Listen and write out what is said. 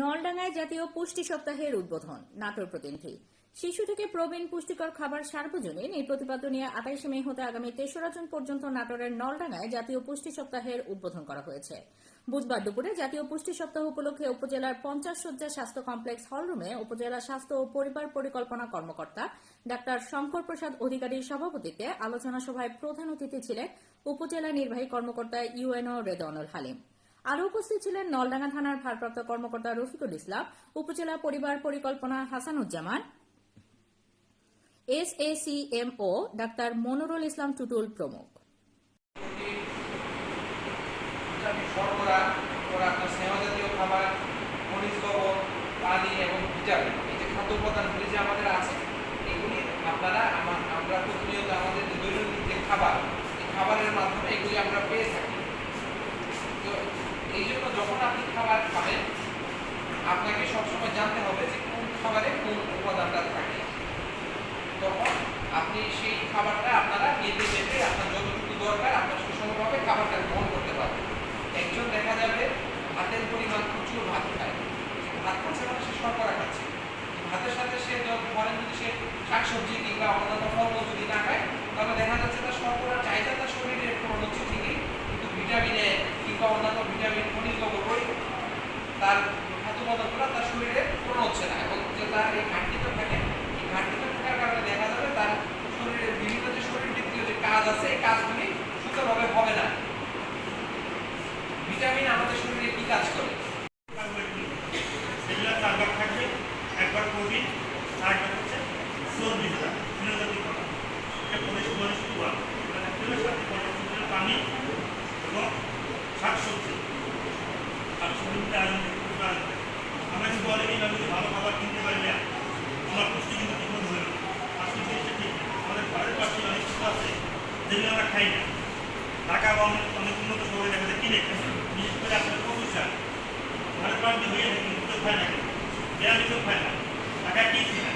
নলডাঙ্গায় জাতীয় পুষ্টি সপ্তাহের উদ্বোধন, নাটোর প্রতিনিধি। শিশু থেকে প্রবীণ পুষ্টিকর খাবার সার্বজনীন, এই প্রতিপাদ্য নিয়ে আঠাইশে মে হতে আগামী তেসরা জুন পর্যন্ত নাটোরের নলডাঙ্গায় জাতীয় পুষ্টি সপ্তাহের উদ্বোধন করা হয়েছে। বুধবার দুপুরে জাতীয় পুষ্টি সপ্তাহ উপলক্ষে উপজেলার পঞ্চাশ শয্যা স্বাস্থ্য কমপ্লেক্স হলরুমে উপজেলা স্বাস্থ্য ও পরিবার পরিকল্পনা কর্মকর্তা ডাক্তার শঙ্কর প্রসাদ অধিকারীর সভাপতিত্বে আলোচনা সভায় প্রধান অতিথি ছিলেন উপজেলা নির্বাহী কর্মকর্তা ইউএনও রেদওয়ানুল হালিম। আরও উপস্থিত ছিলেন নলডাঙ্গা থানার ভারপ্রাপ্ত কর্মকর্তা রফিকুল ইসলাম, উপজেলা পরিবার পরিকল্পনা Hasanuzzaman, S A C M O doctor Monorul Islam Tutul প্রমুখ। আমাদের আছে, এগুলি আপনারা আমরা প্রতিনিয়ত আমাদের যে দৈনন্দিন যে খাবার এই খাবারের মাধ্যমে এগুলি আমরা পেয়ে থাকি তো এই জন্য যখন আপনি খাবার খাবেন আপনাকে সবসময় জানতে হবে যে কোন খাবারে কোন উপাদানটা থাকে। তখন আপনি সেই খাবারটা আপনারা মেপে মেপে আপনার যতটুকু দরকার, আপনার সুষমভাবে খাবারটা গ্রহণ করতে পারবেন। একজন দেখা যাবে ভাতের পরিমাণ প্রচুর ভাত খায়। ভাত খাচ্ছে মানে সে শর্করা খাচ্ছে। ভাতের সাথে সে ধরেন যদি সে শাকসবজি কিংবা অন্যান্য ফলমূল যদি না খায়, তাহলে দেখা যাচ্ছে তার শর্করার চাহিদা তার শরীরে পূরণ হচ্ছে ঠিকই কিন্তু ভিটামিনে কিংবা অন্যান্য ভিটামিন খনিজ লবণ ওই তার খাদ্য উপাদানগুলো তার শরীরে পূরণ হচ্ছে না এবং যে তার এই ঘাটতিটা থাকে, এই ঘাটতিটা থাকার কারণে দেখা যাবে তার শরীরের বিভিন্ন যে শরীর বৃত্তীয় যে কাজ আছে, এই কাজগুলি সুন্দরভাবে হবে না। ভিটামিন আমাদের শরীরে কি কাজ করে? সেগুলো চারবার থাকবে, একবার প্রোটিন আর হচ্ছে চর্বি এটা থাকতে হবে সাথে যেগুলো আমরা খাই না। ঢাকা বা অনেক অনেক উন্নত শহরে দেখা যায় কিনে খাই বিশেষ করে আপনার কবুল সার ভারতবাসী হয়ে থাকে খায় না কেন দেয়ালিতেও খায় না ঢাকা কিনছে না